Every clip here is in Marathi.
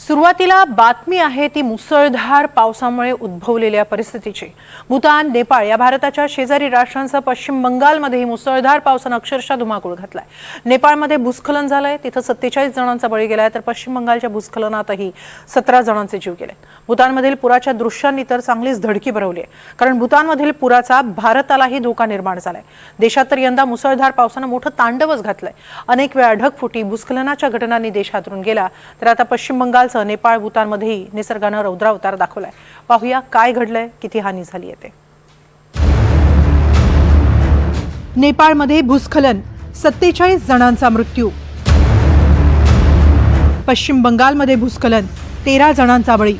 सुरुवातीला बातमी आहे ती मुसळधार पावसामुळे उद्भवलेल्या परिस्थितीची. भूतान नेपाळ या भारताच्या शेजारी राष्ट्रांसह पश्चिम बंगालमध्येही मुसळधार पावसानं अक्षरशः धुमाकूळ घातलाय. नेपाळमध्ये भूस्खलन झालंय तिथं सत्तेचाळीस जणांचा बळी गेलाय तर पश्चिम बंगालच्या भूस्खलनातही सतरा जणांचे जीव गेले भूतानमधील पुराच्या दृश्यांनी तर चांगलीच धडकी भरवली आहे कारण भूतानमधील पुराचा भारतालाही धोका निर्माण झालाय. देशात तर यंदा मुसळधार पावसानं मोठं तांडवच घातलंय. अनेक वेळा ढगफुटी भूस्खलनाच्या घटनांनी देश हातरून गेला तर आता पश्चिम बंगाल बंगालसह नेपाळ भूतानमध्येही निसर्गानं रौद्रावतार दाखवलाय. पाहूया काय घडलंय किती हानी झाली आहे ते. नेपाळमध्ये भूस्खलन सत्तेचाळीस जणांचा मृत्यू. पश्चिम बंगालमध्ये भूस्खलन तेरा जणांचा बळी.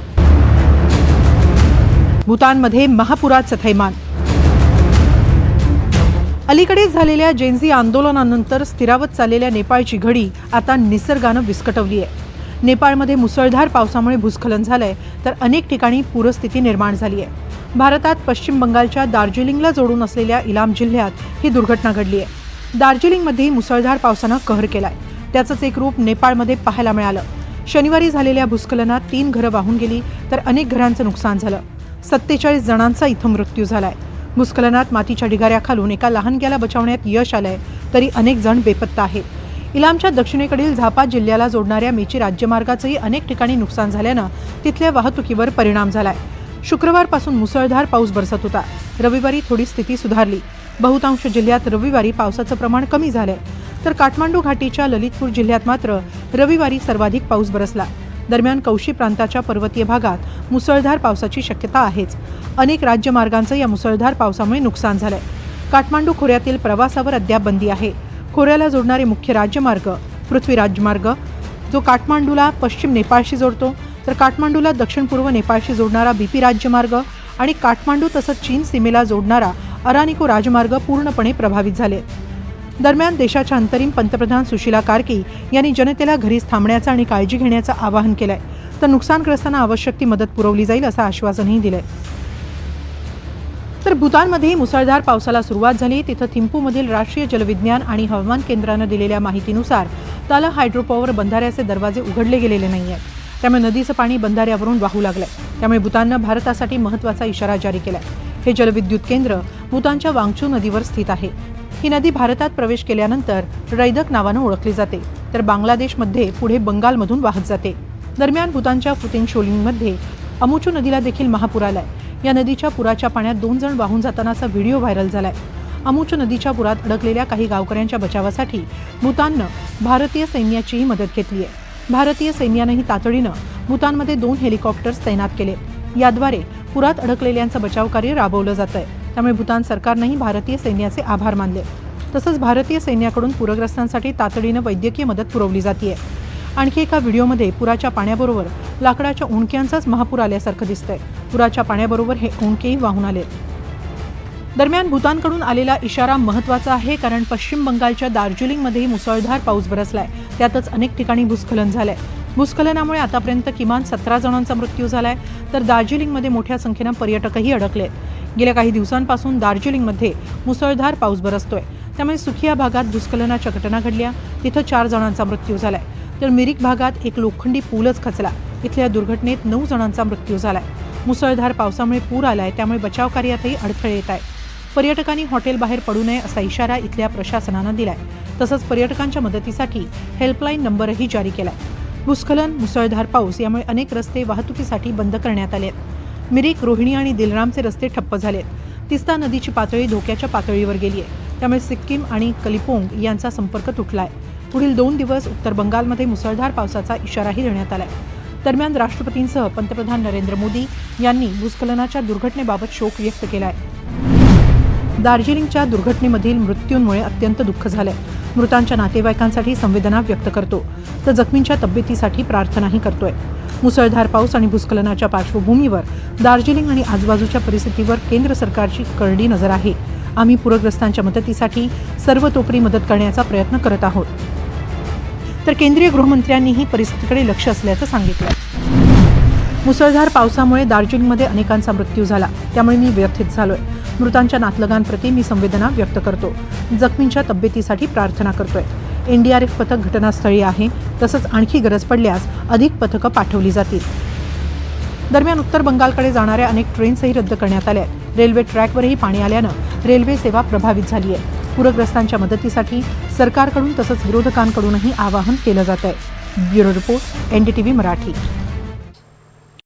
भूतानमध्ये महापुराचं थैमान अलीकडेच झालेल्या जेन्झी आंदोलनानंतर स्थिरावत चाललेल्या नेपाळची घडी आता निसर्गानं विस्कटवली आहे नेपाळमध्ये मुसळधार पावसामुळे भूस्खलन झालंय तर अनेक ठिकाणी पूरस्थिती निर्माण झाली आहे. भारतात पश्चिम बंगालच्या दार्जिलिंगला जोडून असलेल्या इलाम जिल्ह्यात ही दुर्घटना घडली आहे. दार्जिलिंगमध्येही मुसळधार पावसानं कहर केलाय. त्याचंच एक रूप नेपाळमध्ये पाहायला मिळालं. शनिवारी झालेल्या भूस्खलनात तीन घरं वाहून गेली तर अनेक घरांचं नुकसान झालं. सत्तेचाळीस जणांचा इथं मृत्यू झालाय. भूस्खलनात मातीच्या ढिगाऱ्याखालून एका लहानग्याला बचावण्यात यश आलंय तरी अनेक जण बेपत्ता आहेत. इलामच्या दक्षिणेकडील झापा जिल्ह्याला जोडणाऱ्या मेची राज्यमार्गाचंही अनेक ठिकाणी नुकसान झाल्यानं तिथल्या वाहतुकीवर परिणाम झालाय. शुक्रवारपासून मुसळधार पाऊस बरसत होता. रविवारी थोडी स्थिती सुधारली. बहुतांश जिल्ह्यात रविवारी पावसाचं प्रमाण कमी झालंय. तर काठमांडू घाटीच्या ललितपूर जिल्ह्यात मात्र रविवारी सर्वाधिक पाऊस बरसला. दरम्यान कौशी प्रांताच्या पर्वतीय भागात मुसळधार पावसाची शक्यता आहेच. अनेक राज्यमार्गांचं या मुसळधार पावसामुळे नुकसान झालंय. काठमांडू खोऱ्यातील प्रवासावर अद्याप बंदी आहे. खोऱ्याला जोडणारे मुख्य राज्यमार्ग पृथ्वी राजमार्ग जो काठमांडूला पश्चिम नेपाळशी जोडतो. तर काठमांडूला दक्षिण पूर्व नेपाळशी जोडणारा बीपी राज्यमार्ग आणि काठमांडू तसंच चीन सीमेला जोडणारा अरानिको राजमार्ग पूर्णपणे प्रभावित झाले. दरम्यान देशाच्या अंतरिम पंतप्रधान सुशीला कार्की यांनी जनतेला घरीच थांबण्याचं आणि काळजी घेण्याचं आवाहन केलंय. तर नुकसानग्रस्तांना आवश्यक ती मदत पुरवली जाईल असं आश्वासनही दिलंय. तर भूतानमध्येही मुसळधार पावसाला सुरुवात झाली. तिथं थिंपूमधील राष्ट्रीय जलविज्ञान आणि हवामान केंद्रानं दिलेल्या माहितीनुसार ताला हायड्रोपॉवर बंधाऱ्याचे दरवाजे उघडले गेलेले नाही आहेत त्यामुळे नदीचं पाणी बंधाऱ्यावरून वाहू लागलंय. त्यामुळे भूताननं भारतासाठी महत्त्वाचा इशारा जारी केलाय. हे जलविद्युत केंद्र भूतानच्या वांगचू नदीवर स्थित आहे. ही नदी भारतात प्रवेश केल्यानंतर रैदक नावानं ओळखली जाते. तर बांगलादेशमध्ये पुढे बंगालमधून वाहत जाते. दरम्यान भूतानच्या फुतेन शोलिंगमध्ये अमुचू नदीला देखील महापूर आलाय. या नदीच्या पुराच्या पाण्यात दोन जण वाहून जातानाचा व्हिडिओ व्हायरल झालाय. अमुच नदीच्या पुरात अडकलेल्या काही गावकऱ्यांच्या बचावासाठी भूताननं भारतीय सैन्याचीही मदत घेतली आहे. भारतीय सैन्यानंही तातडीनं भूतानमध्ये दोन हेलिकॉप्टर्स तैनात केले. याद्वारे पुरात अडकलेल्यांचं बचाव कार्य राबवलं जात आहे त्यामुळे भूतान सरकारनंही भारतीय सैन्याचे आभार मानले. तसंच भारतीय सैन्याकडून पूरग्रस्तांसाठी तातडीनं वैद्यकीय मदत पुरवली जाते आणखी एका व्हिडिओमध्ये पुराच्या पाण्याबरोबर लाकडाच्या उणक्यांचाच महापूर आल्यासारखं दिसतंय. पुराच्या पाण्याबरोबर हे उंडकेही वाहून आले. दरम्यान भूतानकडून आलेला इशारा महत्त्वाचा आहे कारण पश्चिम बंगालच्या दार्जिलिंगमध्येही मुसळधार पाऊस बरसलाय. त्यातच अनेक ठिकाणी भूस्खलन झालंय. भूस्खलनामुळे आतापर्यंत किमान सतरा जणांचा मृत्यू झालाय तर दार्जिलिंगमध्ये मोठ्या संख्येनं पर्यटकही अडकले गेल्या काही दिवसांपासून दार्जिलिंगमध्ये मुसळधार पाऊस बरसतोय. त्यामुळे सुखिया भागात भूस्खलनाच्या घटना घडल्या. तिथं चार जणांचा मृत्यू झालाय. तर मिरिक भागात एक लोखंडी पूलच खचला. इथल्या दुर्घटनेत नऊ जणांचा मृत्यू झालाय. मुसळधार पावसामुळे पूर आलाय त्यामुळे बचाव कार्यातही अडथळे येत आहेत. पर्यटकांनी हॉटेल बाहेर पडू नये असा इशारा इथल्या प्रशासनानं दिलाय. तसंच पर्यटकांच्या मदतीसाठी हेल्पलाईन नंबरही जारी केलाय. भूस्खलन मुसळधार पाऊस यामुळे अनेक रस्ते वाहतुकीसाठी बंद करण्यात आले आहेत. मिरिक रोहिणी आणि दिलरामचे रस्ते ठप्प झालेत तिस्ता नदीची पातळी धोक्याच्या पातळीवर गेली आहे. त्यामुळे सिक्कीम आणि कलिपोंग यांचा संपर्क तुटलाय. पुढील दोन दिवस उत्तर बंगालमध्ये मुसळधार पावसाचा इशाराही देण्यात आलाय. दरम्यान राष्ट्रपतींसह पंतप्रधान नरेंद्र मोदी यांनी भूस्खलनाच्या दुर्घटनेबाबत शोक व्यक्त केला आहे दार्जिलिंगच्या दुर्घटनेमधील मृत्यूंमुळे अत्यंत दुःख झालंय. मृतांच्या नातेवाईकांसाठी संवेदना व्यक्त करतो. तर जखमींच्या तब्येतीसाठी प्रार्थनाही करतोय. मुसळधार पाऊस आणि भूस्खलनाच्या पार्श्वभूमीवर दार्जिलिंग आणि आजूबाजूच्या परिस्थितीवर केंद्र सरकारची करडी नजर आहे. आम्ही पूरग्रस्तांच्या मदतीसाठी सर्वतोपरी मदत करण्याचा प्रयत्न करत आहोत. तर केंद्रीय गृहमंत्र्यांनीही परिस्थितीकडे लक्ष असल्याचं सांगितलं मुसळधार पावसामुळे दार्जिलिंगमध्ये अनेकांचा मृत्यू झाला. त्यामुळे मी व्यथित झालोय. मृतांच्या नातलगांप्रती मी संवेदना व्यक्त करतो. जखमींच्या तब्येतीसाठी प्रार्थना करतोय. एनडीआरएफ पथक घटनास्थळी आहे. तसंच आणखी गरज पडल्यास अधिक पथकं पाठवली जातील. दरम्यान उत्तर बंगालकडे जाणाऱ्या अनेक ट्रेन्सही रद्द करण्यात आल्या आहेत. रेल्वे ट्रॅकवरही पाणी आल्यानं रेल्वे सेवा प्रभावित झाली आहे. पूरग्रस्तांच्या मदतीसाठी सरकारकडून तसंच विरोधकांकडूनही आवाहन केलं जात आहे ब्युरो रिपोर्ट एनडीटीव्ही मराठी.